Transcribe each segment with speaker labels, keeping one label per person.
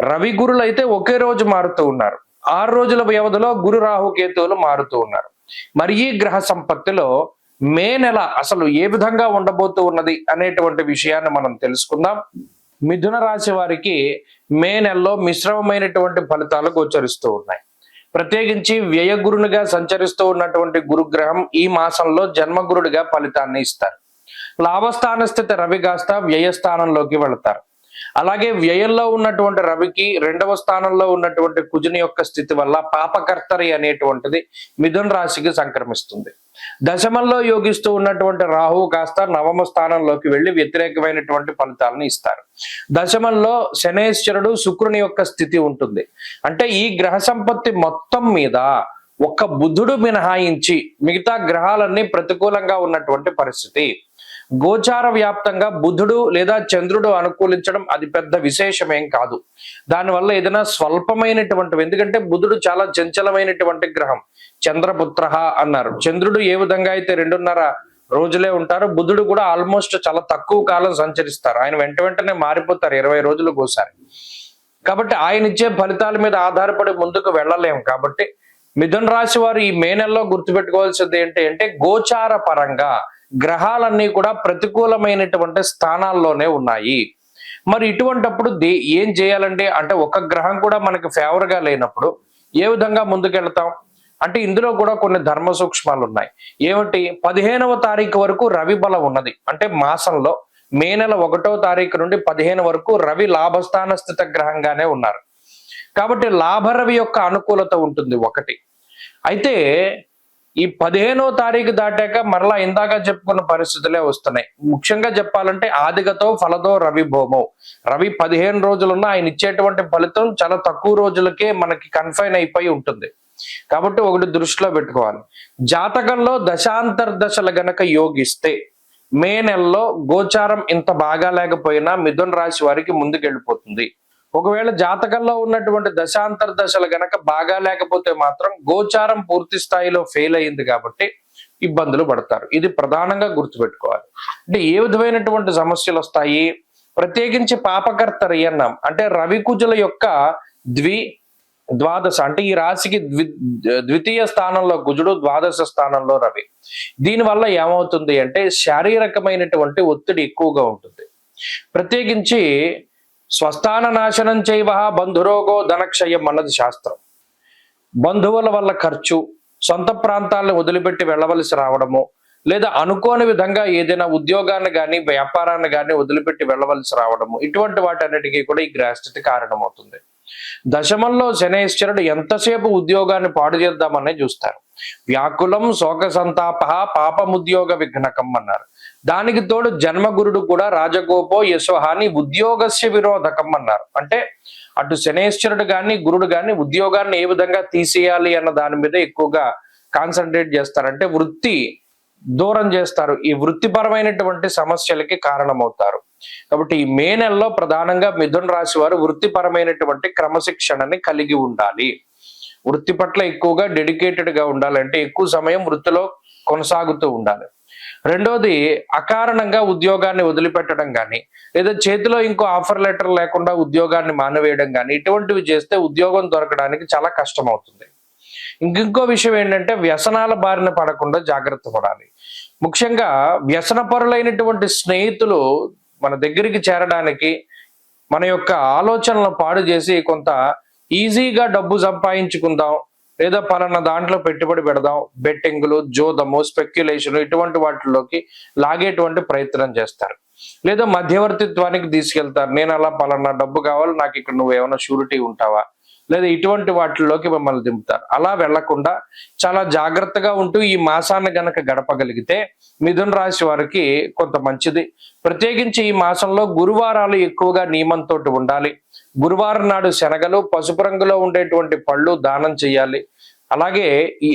Speaker 1: రవి గురులు అయితే ఒకే రోజు మారుతూ ఉన్నారు. ఆరు రోజుల వ్యవధిలో గురు రాహు కేతువులు మారుతూ ఉన్నారు. మరి ఈ గ్రహ సంపత్తిలో మే నెల అసలు ఏ విధంగా ఉండబోతూ ఉన్నది అనేటువంటి విషయాన్ని మనం తెలుసుకుందాం. మిథున రాశి వారికి మే నెలలో మిశ్రమమైనటువంటి ఫలితాలు గోచరిస్తూ ఉన్నాయి. ప్రత్యేకించి వ్యయగురునిగా సంచరిస్తూ ఉన్నటువంటి గురుగ్రహం ఈ మాసంలో జన్మగురుడిగా ఫలితాన్ని ఇస్తారు. లాభస్థాన స్థితి రవి కాస్త వ్యయస్థానంలోకి వెళతారు. అలాగే వ్యయంలో ఉన్నటువంటి రవికి రెండవ స్థానంలో ఉన్నటువంటి కుజుని యొక్క స్థితి వల్ల పాపకర్తరి అనేటువంటిది మిథున్ రాశికి సంక్రమిస్తుంది. దశమంలో యోగిస్తూ ఉన్నటువంటి రాహువు కాస్త నవమ స్థానంలోకి వెళ్ళి వ్యతిరేకమైనటువంటి ఫలితాలను ఇస్తారు. దశమంలో శనేశ్వరుడు శుక్రుని యొక్క స్థితి ఉంటుంది. అంటే ఈ గ్రహ సంపత్తి మొత్తం మీద ఒక్క బుధుడు మినహాయించి మిగతా గ్రహాలన్నీ ప్రతికూలంగా ఉన్నటువంటి పరిస్థితి. గోచార వ్యాప్తంగా బుధుడు లేదా చంద్రుడు అనుకూలించడం అది పెద్ద విశేషమేం కాదు. దానివల్ల ఏదైనా స్వల్పమైనటువంటి ఎందుకంటే బుధుడు చాలా చంచలమైనటువంటి గ్రహం. చంద్రపుత్ర అన్నారు. చంద్రుడు ఏ విధంగా అయితే రెండున్నర రోజులే ఉంటారు బుధుడు కూడా ఆల్మోస్ట్ చాలా తక్కువ కాలం సంచరిస్తారు. ఆయన వెంట వెంటనే మారిపోతారు ఇరవై రోజులకు ఒకసారి. కాబట్టి ఆయన ఇచ్చే ఫలితాల మీద ఆధారపడి ముందుకు వెళ్ళలేము కాబట్టి మిథున రాశి వారు ఈ మే నెలలో గుర్తుపెట్టుకోవాల్సింది ఏంటి అంటే గోచార పరంగా గ్రహాలన్నీ కూడా ప్రతికూలమైనటువంటి స్థానాల్లోనే ఉన్నాయి. మరి ఇటువంటప్పుడు ఏం చేయాలంటే అంటే ఒక గ్రహం కూడా మనకి ఫేవర్గా లేనప్పుడు ఏ విధంగా ముందుకెళ్తాం? అంటే ఇందులో కూడా కొన్ని ధర్మ సూక్ష్మాలు ఉన్నాయి ఏమిటి? పదిహేనవ తారీఖు వరకు రవి బలం ఉన్నది. అంటే మాసంలో మే నెల ఒకటో తారీఖు నుండి పదిహేను వరకు రవి లాభస్థాన స్థిత గ్రహంగానే ఉన్నారు. కాబట్టి లాభరవి యొక్క అనుకూలత ఉంటుంది ఒకటి. అయితే ఈ పదిహేనో తారీఖు దాటాక మరలా ఇందాక చెప్పుకున్న పరిస్థితులే వస్తున్నాయి. ముఖ్యంగా చెప్పాలంటే ఆదిగతో ఫలదో రవి భోమో. రవి పదిహేను రోజులున్నా ఆయన ఇచ్చేటువంటి ఫలితం చాలా తక్కువ రోజులకే మనకి కన్ఫైన్ అయిపోయి ఉంటుంది. కాబట్టి ఒకటి దృష్టిలో పెట్టుకోవాలి. జాతకంలో దశాంతర్దశలు గనక యోగిస్తే మే నెలలో గోచారం ఇంత బాగా లేకపోయినా మిథున్ రాశి వారికి ముందుకెళ్ళిపోతుంది. ఒకవేళ జాతకంలో ఉన్నటువంటి దశాంతర దశలు గనక బాగా లేకపోతే మాత్రం గోచారం పూర్తి స్థాయిలో ఫెయిల్ అయింది కాబట్టి ఇబ్బందులు పడతారు. ఇది ప్రధానంగా గుర్తుపెట్టుకోవాలి. అంటే ఏ విధమైనటువంటి సమస్యలు వస్తాయి? ప్రత్యేకించి పాపకర్త అన్నాం. అంటే రవికుజుల యొక్క ద్వి ద్వాదశ అంటే ఈ రాశికి ద్వి ద్వితీయ స్థానంలో కుజుడు ద్వాదశ స్థానంలో రవి. దీనివల్ల ఏమవుతుంది అంటే శారీరకమైనటువంటి ఒత్తిడి ఎక్కువగా ఉంటుంది. ప్రత్యేకించి స్వస్థాన నాశనం చేయవ? బంధురోగో ధనక్షయం అన్నది శాస్త్రం. బంధువుల వల్ల ఖర్చు సొంత ప్రాంతాలను వదిలిపెట్టి వెళ్ళవలసి రావడము లేదా అనుకోని విధంగా ఏదైనా ఉద్యోగాన్ని కానీ వ్యాపారాన్ని కానీ వదిలిపెట్టి వెళ్ళవలసి రావడము ఇటువంటి వాటన్నిటికీ కూడా ఈ గ్రహస్థితి కారణమవుతుంది. దశమంలో శనేశ్వరుడు ఎంతసేపు ఉద్యోగాన్ని పాడు చేద్దామనే చూస్తారు. వ్యాకులం శోక సంతాప పాపముద్యోగ విఘ్నకం అన్నారు. దానికి తోడు జన్మగురుడు కూడా రాజగోపో యశోహాని ఉద్యోగస్య విరోధకం అన్నారు. అంటే అటు శనేశ్వరుడు కానీ గురుడు కానీ ఉద్యోగాన్ని ఏ విధంగా తీసేయాలి అన్న దాని మీద ఎక్కువగా కాన్సన్ట్రేట్ చేస్తారంటే వృత్తి దూరం చేస్తారు. ఈ వృత్తిపరమైనటువంటి సమస్యలకి కారణమవుతారు. కాబట్టి ఈ మే నెలలో ప్రధానంగా మిథున రాశి వారు వృత్తిపరమైనటువంటి క్రమశిక్షణని కలిగి ఉండాలి. వృత్తి పట్ల ఎక్కువగా డెడికేటెడ్గా ఉండాలంటే ఎక్కువ సమయం వృత్తిలో కొనసాగుతూ ఉండాలి. రెండోది అకారణంగా ఉద్యోగాన్ని వదిలిపెట్టడం కానీ లేదా చేతిలో ఇంకో ఆఫర్ లెటర్ లేకుండా ఉద్యోగాన్ని మానవేయడం కానీ ఇటువంటివి చేస్తే ఉద్యోగం దొరకడానికి చాలా కష్టం అవుతుంది ఇంకో విషయం ఏంటంటే వ్యసనాల బారిన పడకుండా జాగ్రత్త పడాలి. ముఖ్యంగా వ్యసనపరులైనటువంటి స్నేహితులు మన దగ్గరికి చేరడానికి మన యొక్క ఆలోచనలు పాడు చేసి కొంత ఈజీగా డబ్బు సంపాదించుకుందాం లేదా పలానా దాంట్లో పెట్టుబడి పెడదాం బెట్టింగ్లు జోదము స్పెక్యులేషన్ ఇటువంటి వాటిలోకి లాగేటువంటి ప్రయత్నం చేస్తారు. లేదా మధ్యవర్తిత్వానికి తీసుకెళ్తారు నేను అలా పలానా డబ్బు కావాలి నాకు ఇక్కడ నువ్వు ఏమైనా షూరిటీ ఉంటావా? లేదా ఇటువంటి వాటిల్లోకి మిమ్మల్ని దింపుతారు. అలా వెళ్ళకుండా చాలా జాగ్రత్తగా ఉంటూ ఈ మాసాన్ని గనక గడపగలిగితే మిథున రాశి వారికి కొంత మంచిది. ప్రత్యేకించి ఈ మాసంలో గురువారాలు ఎక్కువగా నియమంతో ఉండాలి. గురువారం నాడు శనగలు పసుపు రంగులో ఉండేటువంటి పళ్ళు దానం చేయాలి. అలాగే ఈ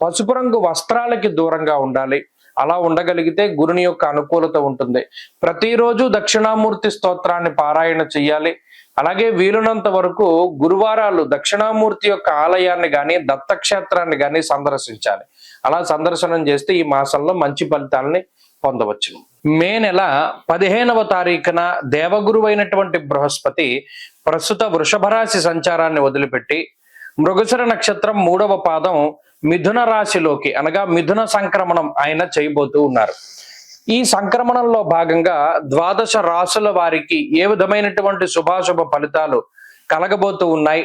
Speaker 1: పసుపు రంగు వస్త్రాలకి దూరంగా ఉండాలి. అలా ఉండగలిగితే గురుని యొక్క అనుకూలత ఉంటుంది. ప్రతిరోజు దక్షిణామూర్తి స్తోత్రాన్ని పారాయణ చెయ్యాలి అలాగే వీలునంత వరకు గురువారాలు దక్షిణామూర్తి యొక్క ఆలయాన్ని కానీ దత్తక్షేత్రాన్ని కానీ సందర్శించాలి. అలా సందర్శనం చేస్తే ఈ మాసంలో మంచి ఫలితాలని పొందవచ్చు మే నెల పదిహేనవ తారీఖున దేవగురు అయినటువంటి బృహస్పతి ప్రస్తుత వృషభ రాశి సంచారాన్ని వదిలిపెట్టి మృగశిర నక్షత్రం మూడవ పాదం మిథున రాశిలోకి అనగా మిథున సంక్రమణం ఆయన చేయబోతూ ఉన్నారు. ఈ సంక్రమణంలో భాగంగా ద్వాదశ రాసుల వారికి ఏ విధమైనటువంటి శుభాశుభ ఫలితాలు కలగబోతూ ఉన్నాయి?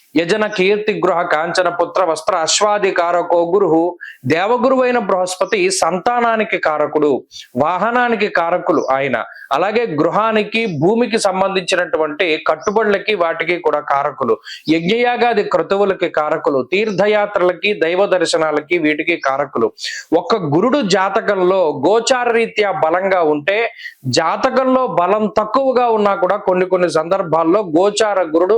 Speaker 1: యజన కీర్తి గృహ కాంచన పుత్ర వస్త్ర అశ్వాది కారకో గురు దేవగురువైన బృహస్పతి సంతానానికి కారకుడు వాహనానికి కారకులు ఆయన. అలాగే గృహానికి భూమికి సంబంధించినటువంటి కట్టుబడులకి వాటికి కూడా కారకులు. యజ్ఞయాగాది క్రతువులకి కారకులు తీర్థయాత్రలకి దైవ దర్శనాలకి వీటికి కారకులు. ఒక్క గురుడు జాతకంలో గోచార రీత్యా బలంగా ఉంటే జాతకంలో బలం తక్కువగా ఉన్నా కూడా కొన్ని కొన్ని సందర్భాల్లో గోచార గురుడు